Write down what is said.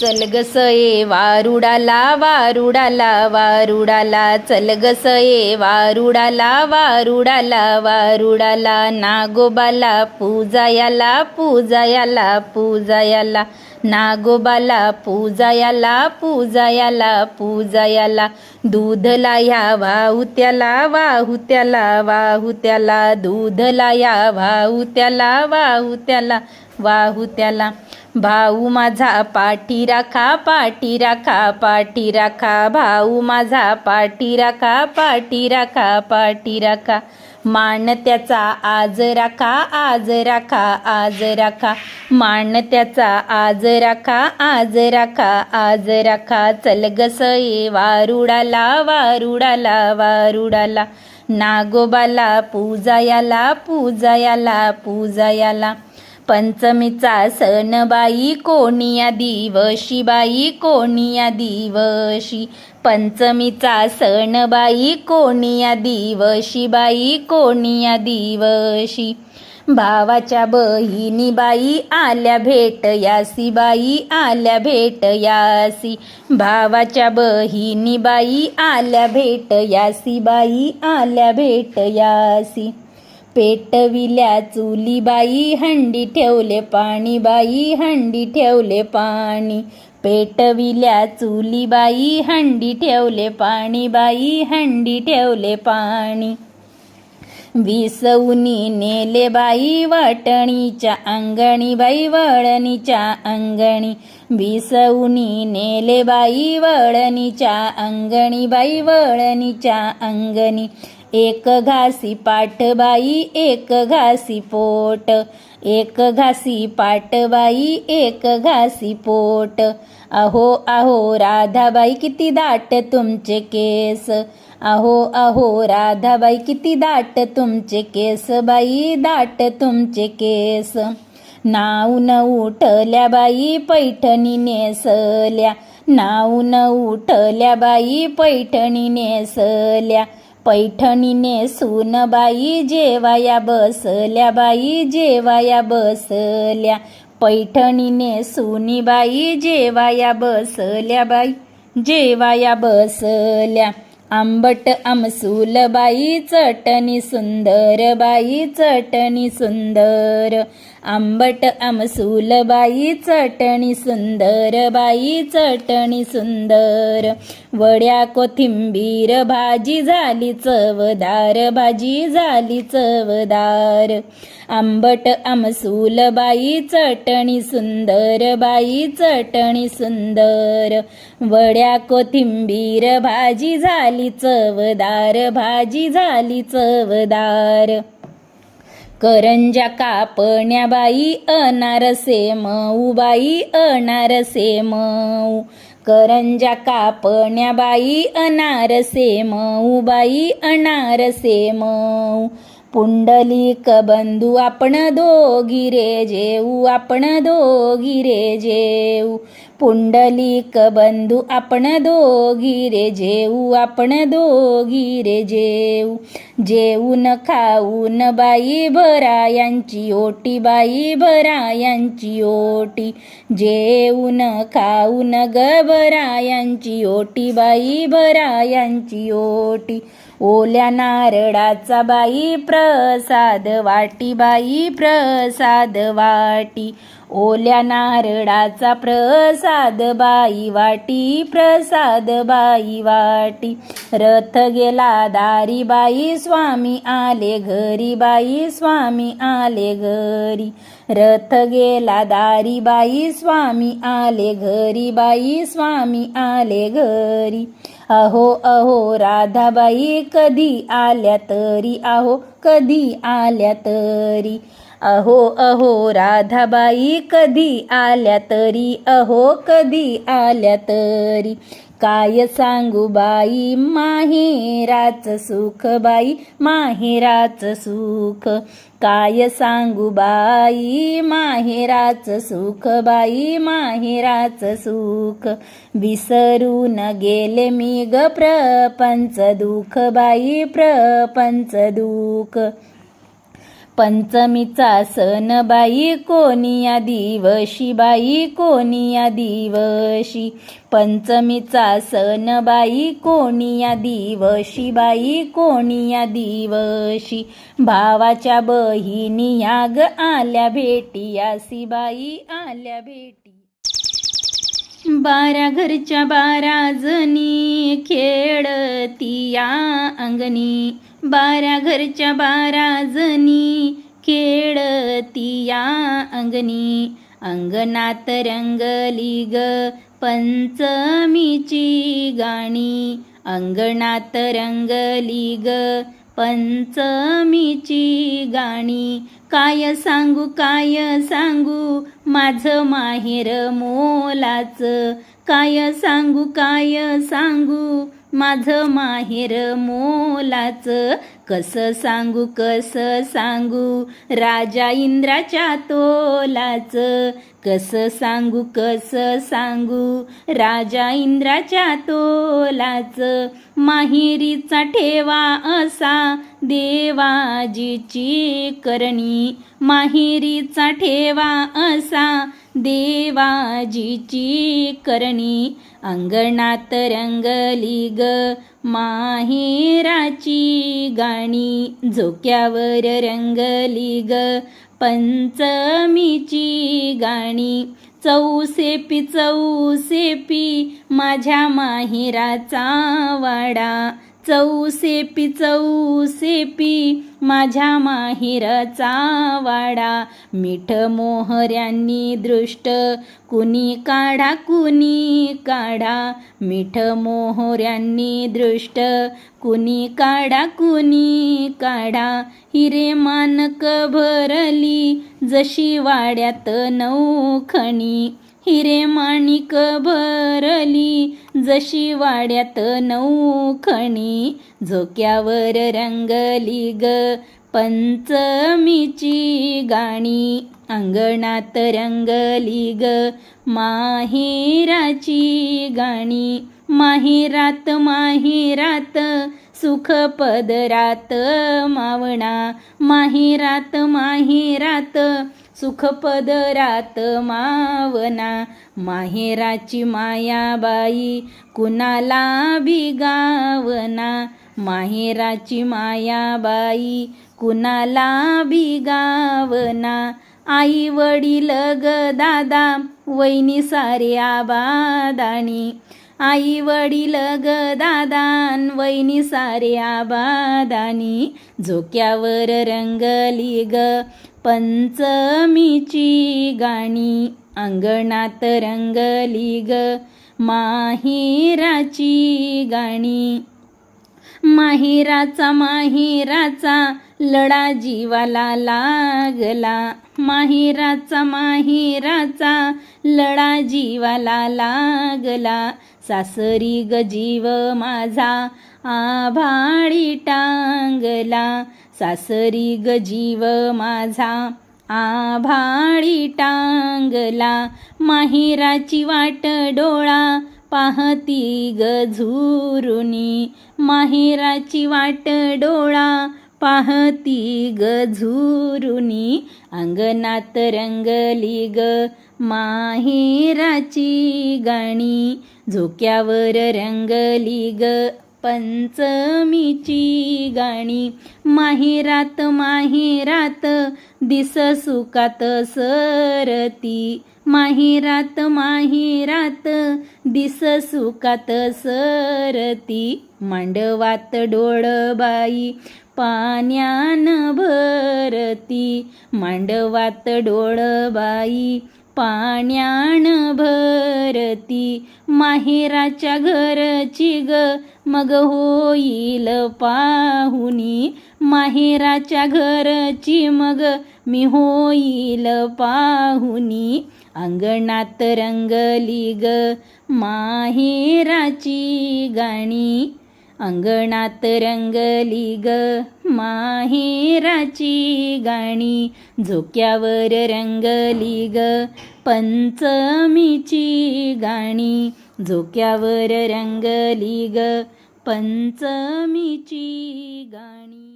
चल ग वारुडाला वारुडाला वारुडाला चल ग वारुडाला वारुडाला वारुडाला नागोबाला पूजायाला पूजायाला पूजायाला. नागोबाला पूजायाला पूजायाला पूजायाला. दूधला या वाहुत्याला वाहुत्याला वाहुत्याला. दूधला या वाहुत्याला वाहुत्याला वाहुत्याला. भाऊ माझा पाठी राखा पाठी राखा पाठी राखा. भाऊ माझा पाठी राखा पाठी राखा पाठी राखा. मान त्याचा आज राखा आज राखा आज राखा. मान त्याचा आज राखा आज राखा आज राखा. चल गसये वारुडाला वारुडाला वारुडाला. नागोबाला पूजायाला पूजायाला पूजायाला. पंचमीचा सण बाई कोणिया दिवशी बाई कोणिया दिवशी. पंचमीचा सण बाई कोणिया दिवशी बाई कोणिया दिवशी. भावाच्या बहिणी बाई आल्या भेट यासी बाई आल्या भेट यासी. भावाच्या बहिणी बाई आल्या भेट यासी बाई आल्या भेट यासी. पेटविल्या चुलीबाई हंडी ठेवले पाणी बाई हंडी ठेवले पाणी. पेटविल्या चुलीबाई हंडी ठेवले पाणी बाई हंडी ठेवले पाणी. विसवनी नेले बाई वाटणीच्या अंगणी बाई वळणीच्या अंगणी. विसवनी नेले बाई वळणीच्या अंगणी बाई वळणीच्या अंगणी. एक घासी पाठबाई एक घासी पोट. एक घासी पाठबाई एक घासी पोट. अहो अहो राधाबाई किती दाट तुमचे केस. अहो अहो राधाबाई किती दाट तुमचे केस. बाई दाट तुमचे केस. नाव न उठल्या बाई पैठणी नेसल्या. नाव न उठल्या बाई पैठणी नेसल्या. पैठणीने सून बाई जेवाया बसल्या बाई जेवाया बसल्या. पैठणीने सुनी बाई जेवाया बसल्या बाई जेवाया बसल्या. आंबट आमसूल बाई चटणी सुंदर बाई चटणी सुंदर. आंबट आमसूल बाई चटणी सुंदर बाई चटणी सुंदर. वड्या कोथिंबीर भाजी झाली चवदार भाजी झाली चवदार. आंबट आमसूल बाई चटणी सुंदर बाई चटणी सुंदर. वड्या कोथिंबीर भाजी झाली चवदार भाजी झाली चवदार. करंजा कापण्या बाई अनारसे मऊ बाई अनारसे मऊ. करंजा कापण्या बाई अनारसे मऊ बाई अनारसे मऊ. पुंडलिक बंधू आपण दोघी रे जेऊ आपण दोघी रे जेऊ. पुंडलिक बंधू आपण दोघी रे जेऊ आपण दोघी रे जेऊ. जेऊन खाऊन बाई भरा यांची ओटी बाई भरायांची ओटी. जेऊन खाऊन ग भरायांची ओटी बाई भरायांची ओटी. ओल्या नारळाचा बाई प्रसाद वाटी बाई प्रसाद वाटी. ओल्या नारळाचा प्रसाद बाई वाटी प्रसाद बाई वाटी. रथ गेला दारी बाई स्वामी आले घरी बाई स्वामी आले घरी. रथ गेला दारी बाई स्वामी आले घरी बाई स्वामी आले घरी. अहो अहो राधाबाई कधी आल्या तरी? अहो कधी आल्या तरी? अहो अहो राधाबाई कधी आल्या तरी? अहो कधी आल्या तरी? काय सांगू बाई? माहेराच सुख बाई माहेराच सुख. काय सांगू बाई? माहेराच सुख बाई माहेराच सुख. विसरून गेले मी ग प्रपंच दुःख बाई प्रपंच दुःख. पंचमीचा सण बाई कोणिया दिवशी बाई कोणिया दिवशी. पंचमीचा सण बाई कोणिया दिवशी बाई कोणिया दिवशी. भावाच्या बहिणी याग आल्या भेटी यासी बाई आल्या भेटी. बारा घरच्या बारा जणी खेळतिया अंगणी. बारा घरच्या बारा जणी खेळतिया अंगणी. अंगणात रंगली ग पंचमीची गाणी. अंगणात रंगली ग पंचमीची गाणी. काय सांगू काय सांगू? माझं माहेर मोलाचं. काय सांगू काय सांगू? माझं माहेर मोलाचं. कसं सांगू कसं सांगू? राजा इंद्राच्या तोलाचं. कसं सांगू कसं सांगू? राजा इंद्राच्या तोलाचं माहेरीचा ठेवा असा. देवाजीची करणी माहेरीचा ठेवा असा. देवाजीची करणी अंगणात रंगली ग माहेराची गाणी. झोक्यावर रंगली ग पंचमीची गाणी. चौसेपी चौसेपी माझ्या माहेराचा वाडा. चौसेपी चौसेपी माझ्या माहेरचा वाडा. मीठ मोहऱ्यांनी दृष्ट कुणी काढा कुणी काढा. मीठ मोहऱ्यांनी दृष्ट कुणी काढा कुणी काढा. हिरे मानक भरली जशी वाड्यात नऊ खणी. हिरे माणिक भरली जशी वाड्यात नऊखणी झोक्यावर रंगली ग पंचमीची गाणी. अंगणात रंगली ग माहेराची गाणी. माहेरात माहेरात सुख पदरात मावणा. माहेरात माहेरात सुखपदरात मावना माहेराची मायाबाई कुणाला भिगावना माहेराची मायाबाई कुणाला भिगावना आई वडील ग दादा वैनी सारे आबादाणी आई वडील ग दादान वैनी सारे आबादानी झोक्यावर रंगली ग पंचमीची गाणी अंगणात रंगली ग. माहिराची गाणी. माहिराचा माहिराचा लढा जीवाला लागला. माहिराचा माहिराचा लढा जीवाला लागला. सासरी ग जीव माझा आभाळी टांगला. सासरी ग जीव माझा आभाळी टांगला. माहेराची वाट डोळा पाहती ग झुरुनी. माहेराची वाट डोळा पाहती ग झुरुनी. अंगणात रंगली ग माहेराची गाणी. झोक्यावर रंगली ग पंचमीची गाणी. माहेरात माहेरात दिस सुखात सरती. माहेरात माहेरात दिस सुखात सरती. मांडवात डोळबाई पाण्यान भरती. मांडवात डोळबाई पाण्यान भरती. माहेराच्या घरची ग मग होईल पाहुनी माहेराच्या घरची मग मी होईल पाहुनी अंगणात रंगली ग माहेराची गाणी. अंगणात रंगली ग. माहेराची गाणी झोक्यावर रंगली ग. पंचमीची गाणी झोक्यावर रंगली ग. पंचमीची गाणी.